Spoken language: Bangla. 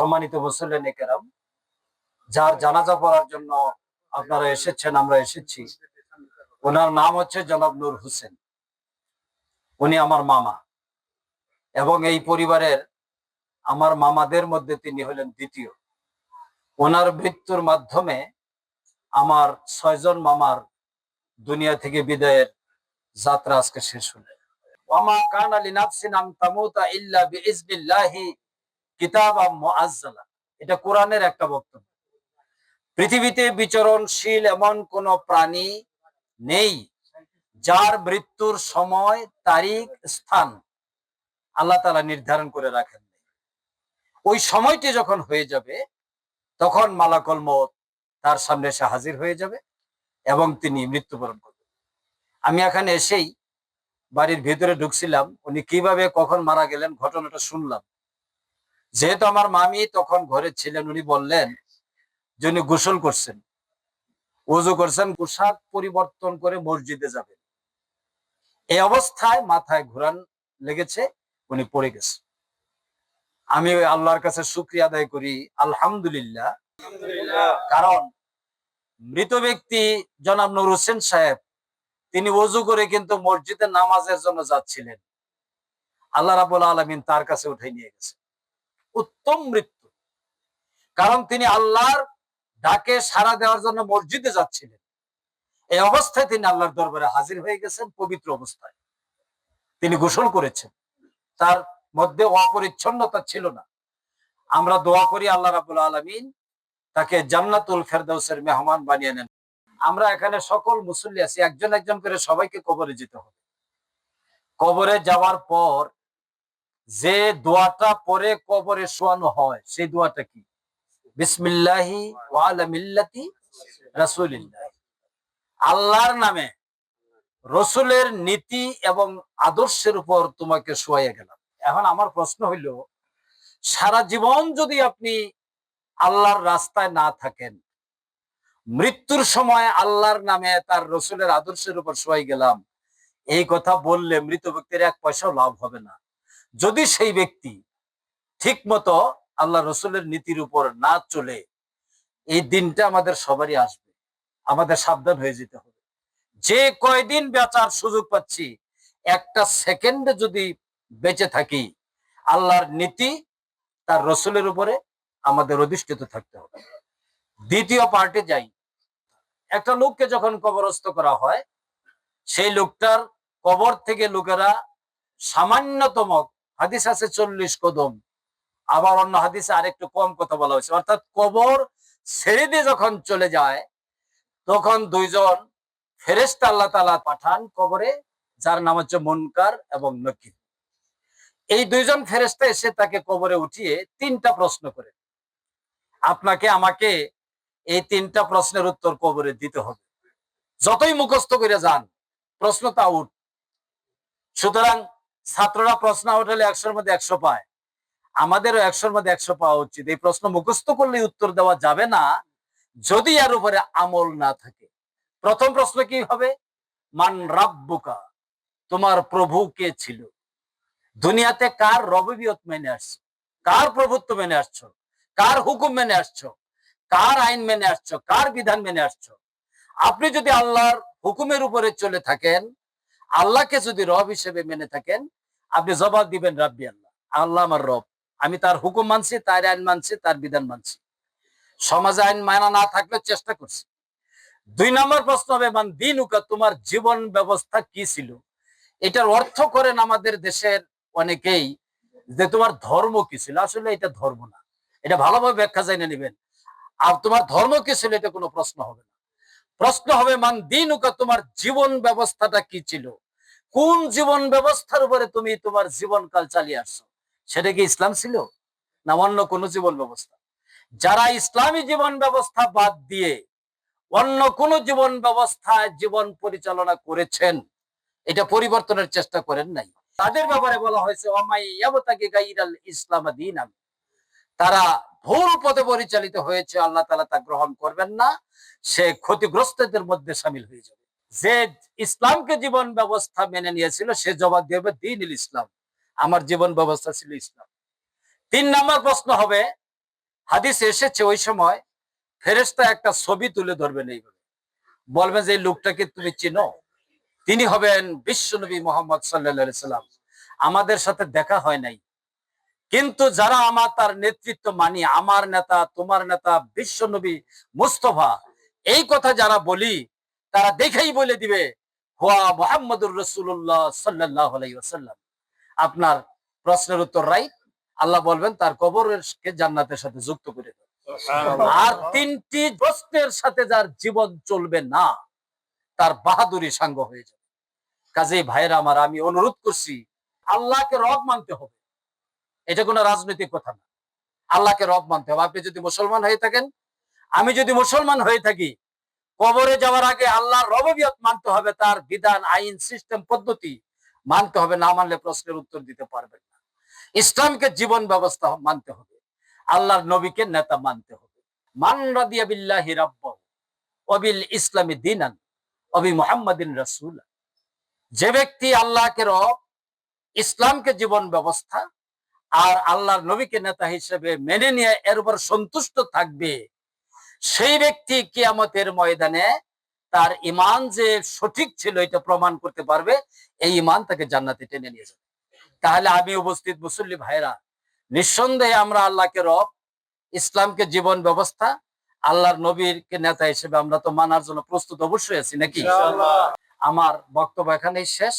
সম্মানিত মুসল্লেন কেরাম, যার জানাজা পড়ার জন্য আপনারা এসেছেন, আমরা এসেছি। ওনার নাম হচ্ছে জনাব নূর হোসেন। উনি আমার মামা এবং এই পরিবারের আমার মামাদের মধ্যে তিনি হলেন দ্বিতীয়। ওনার মৃত্যুর মাধ্যমে আমার ছয়জন মামার দুনিয়া থেকে বিদায়ের যাত্রা আজকে শেষ হলো। ওয়ামা কানা লিনাফসিন আন তামুতা ইল্লা বিইজনিল্লাহি কিতাবাম মুআজ্জালা। এটা কোরআনের একটা বক্তব্য। পৃথিবীতে বিচরণশীল এমন কোন প্রাণী নেই যার মৃত্যুর সময়, তারিখ, স্থান আল্লাহ তালা নির্ধারণ করে রাখেন ওই সময়টি যখন হয়ে যাবে, তখন মালাকল মত তার সামনে এসে হাজির হয়ে যাবে এবং তিনি মৃত্যুবরণ করবেন। আমি এখানে এসেই বাড়ির ভেতরে ঢুকছিলাম, উনি কীভাবে, কখন মারা গেলেন, ঘটনাটা শুনলাম। যেহেতু আমার মামি তখন ঘরে ছিলেন, উনি বললেন যে উনি গোসল করছেন। ওজু করছেন পোশাক পরিবর্তন করে মসজিদে যাবেন। এই অবস্থায় মাথায় ঘোরান লেগেছে, উনি পড়ে গেছে। আমি আল্লাহর কাছে শুক্রিয়া আদায় করি, আলহামদুলিল্লাহ। কারণ মৃত ব্যক্তি জনাব নুর হোসেন সাহেব, তিনি ওজু করে কিন্তু মসজিদে নামাজের জন্য যাচ্ছিলেন। আল্লাহ রাবুল আলমিন তার কাছে উঠে নিয়ে গেছে। উত্তম মৃত্যু। কারণ তিনি আল্লাহর ডাকে সাড়া দেওয়ার জন্য মসজিদে যাচ্ছিলেন। এই অবস্থায় তিনি আল্লাহর দরবারে হাজির হয়ে গেছেন পবিত্র অবস্থায়। তিনি গোসল করেছেন। তার মধ্যে অপরিচ্ছন্নতা ছিল না। আমরা দোয়া করি আল্লাহ রাবুল আলমিন তাকে জান্নাতুল ফেরদৌসের মেহমান বানিয়ে নেন। আমরা এখানে সকল মুসল্লি আছি, একজন একজন করে সবাইকে কবরে যেতে হবে। কবরে যাওয়ার পর যে দোয়াটা পরে কবরে শোয়ানো হয়, সেই দোয়াটা কি? বিসমিল্লাহি ওয়ালা মিল্লাতি রাসূলিল্লাহ। আল্লাহর নামে রসুলের নীতি এবং আদর্শের উপর তোমাকে শোয়াইয়া গেলাম। এখন আমার প্রশ্ন হইল, সারা জীবন যদি আপনি আল্লাহর রাস্তায় না থাকেন, মৃত্যুর সময় আল্লাহর নামে তার রসুলের আদর্শের উপর শোয়াই গেলাম, এই কথা বললে মৃত ব্যক্তির এক পয়সাও লাভ হবে না। যদি সেই ব্যক্তি ঠিক মতো আল্লাহ রসুলের নীতির উপর না চলে, এই দিনটা আমাদের সবারই আসবে। আমাদের সাবধান হয়ে যেতে হবে। যে কয়দিন বেচার সুযোগ পাচ্ছি, একটা সেকেন্ডে যদি বেঁচে থাকি, আল্লাহর নীতি তার রসুলের উপরে আমাদের অধিষ্ঠিত থাকতে হবে। দ্বিতীয় পার্টে যাই। একটা লোককে যখন কবরস্থ করা হয়, সেই লোকটার কবর থেকে লোকেরা সামান্যতম হাদিস আছে চল্লিশ কদম। আবার অন্য হাদিসে আরেকটু কম কথা বলা হয়েছে। অর্থাৎ কবর ছেড়ে দিয়ে যখন চলে যায়, তখন দুইজন ফেরেস্তা আল্লাহ তালা পাঠান কবরে, যার নাম হচ্ছে মনকার এবং নকির এই দুইজন ফেরেস্তা এসে তাকে কবরে উঠিয়ে তিনটা প্রশ্ন করে। আপনাকে, আমাকে এই তিনটা প্রশ্নের উত্তর কবরে দিতে হবে। যতই মুখস্থ করে যান প্রশ্ন তা আউট। সুতরাং ছাত্ররা প্রশ্ন হলে একশোর মধ্যে একশো পায়। আমাদেরও একশোর মধ্যে একশো পাওয়া উচিত। এই প্রশ্ন মুখস্থ করলে উত্তর দেওয়া যাবে না, যদি এর উপরে আমল না থাকে। প্রথম প্রশ্ন কি হবে? মান রাব্বুকা, তোমার প্রভু কে ছিল? দুনিয়াতে কার রবিয়ত মেনে আসছো? কার প্রভুত্ব মেনে আসছো? কার হুকুম মেনে আসছো? কার আইন মেনে আসছো? কার বিধান মেনে আসছো? আপনি যদি আল্লাহর হুকুমের উপরে চলে থাকেন আল্লাহকে যদি রব হিসেবে মেনে থাকেন, আপনি জবাব দিবেন, রাব্বি আল্লাহ আল্লাহ আমার রব। আমি তার হুকুম মানছি, তার আইন মানছি, তার বিধান মানছি। সমাজে আইন মানা না থাকলে চেষ্টা করছি। দুই নম্বর প্রশ্ন হবে, মান দিন তোমার জীবন ব্যবস্থা কি ছিল? এটার অর্থ করেন আমাদের দেশের অনেকেই যে তোমার ধর্ম কি ছিল। আসলে এটা ধর্ম না। এটা ভালোভাবে ব্যাখ্যা জানে নেবেন। আর তোমার ধর্ম কি ছিল এটা কোনো প্রশ্ন হবে না। প্রশ্ন হবে, মান দিন উকা তোমার জীবন ব্যবস্থাটা কি ছিল? কোন জীবন ব্যবস্থার উপরে তুমি তোমার জীবনকাল চালিয়ে আসছো? সেটা কি ইসলাম ছিল? না অন্য কোন জীবন ব্যবস্থা? যারা ইসলামী জীবন ব্যবস্থা বাদ দিয়ে অন্য কোন জীবন ব্যবস্থায় জীবন পরিচালনা করেছেন, এটা পরিবর্তনের চেষ্টা করেন নাই। তাদের ব্যাপারে বলা হয়েছে ইসলাম দিন তারা ভুল পথে পরিচালিত হয়েছে, আল্লাহ তালা তা গ্রহণ করবেন না, সে ক্ষতিগ্রস্তদের মধ্যে সামিল হয়ে যাবে। যে ইসলামকে জীবন ব্যবস্থা মেনে নিয়েছিল, সে জবাব দেবে দিন ইসলাম। আমার জীবন ব্যবস্থা ছিল ইসলাম। তিন নম্বর প্রশ্ন হবে, হাদিসে এসেছে ওই সময় ফেরেশতা একটা ছবি তুলে ধরবেন এইভাবে। বলবেন যে লোকটাকে তুমি চিনো? তিনি হবেন বিশ্বনবী মোহাম্মদ সাল্লা সাল্লাম। আমাদের সাথে দেখা হয় নাই। কিন্তু যারা আমার তার নেতৃত্ব মানি, আমার নেতা, তোমার নেতা বিশ্বনবী মুস্তফা, এই কথা যারা বলি তারা দেখেই বলে দিবে হুয়া মোহাম্মদুর রসুল্লাহ সাল্লাহ আলাইসাল্লাম আপনার প্রশ্নের উত্তর রাইট আল্লাহ বলবেন তার কবরকে জান্নাতের সাথে যুক্ত করে দেন আর তিনটি প্রশ্নের সাথে যার জীবন চলবে না তার বাহাদুরি সাঙ্গ হয়ে যাবে। কাজেই ভাইরা আমার আমি অনুরোধ করছি আল্লাহকে রব মানতে হবে। এটা কোনো রাজনৈতিক কথা না। আল্লাহকে রব মানতে হবে। আপনি যদি মুসলমান হয়ে থাকেন আমি যদি মুসলমান হয়ে থাকি কবরে যাওয়ার আগে আল্লাহর রববিয়ত মানতে হবে, তার বিধান, আইন সিস্টেম পদ্ধতি মানতে হবে, না মানলে প্রশ্নের উত্তর দিতে পারবেন না। ইসলামকে জীবন ব্যবস্থা মানতে হবে, আল্লাহর নবীকে নেতা মানতে হবে। মান রাদিয়া বিল্লাহি রাব্বাহু অবিল ইসলামী দিনান অবি মুহাম্মাদিন রাসূল। যে ব্যক্তি আল্লাহকে রব, ইসলামকে জীবন ব্যবস্থা আর আল্লাহর নবীকে নেতা হিসেবে মেনে নিয়ে এর উপর সন্তুষ্ট থাকবে সেই ব্যক্তি কিয়ামতের ময়দানে তার ইমান যে সঠিক ছিল এটা প্রমাণ করতে পারবে এই ইমান তাকে জান্নাতে টেনে নিয়ে যাবে। তাহলে আমি উপস্থিত মুসল্লি ভাইরা নিঃসন্দেহে আমরা আল্লাহকে রব ইসলামকে জীবন ব্যবস্থা আল্লাহর নবীরকে নেতা হিসেবে আমরা তো মানার জন্য প্রস্তুত অবশ্যই আছি নাকি? আমার বক্তব্য এখানেই শেষ।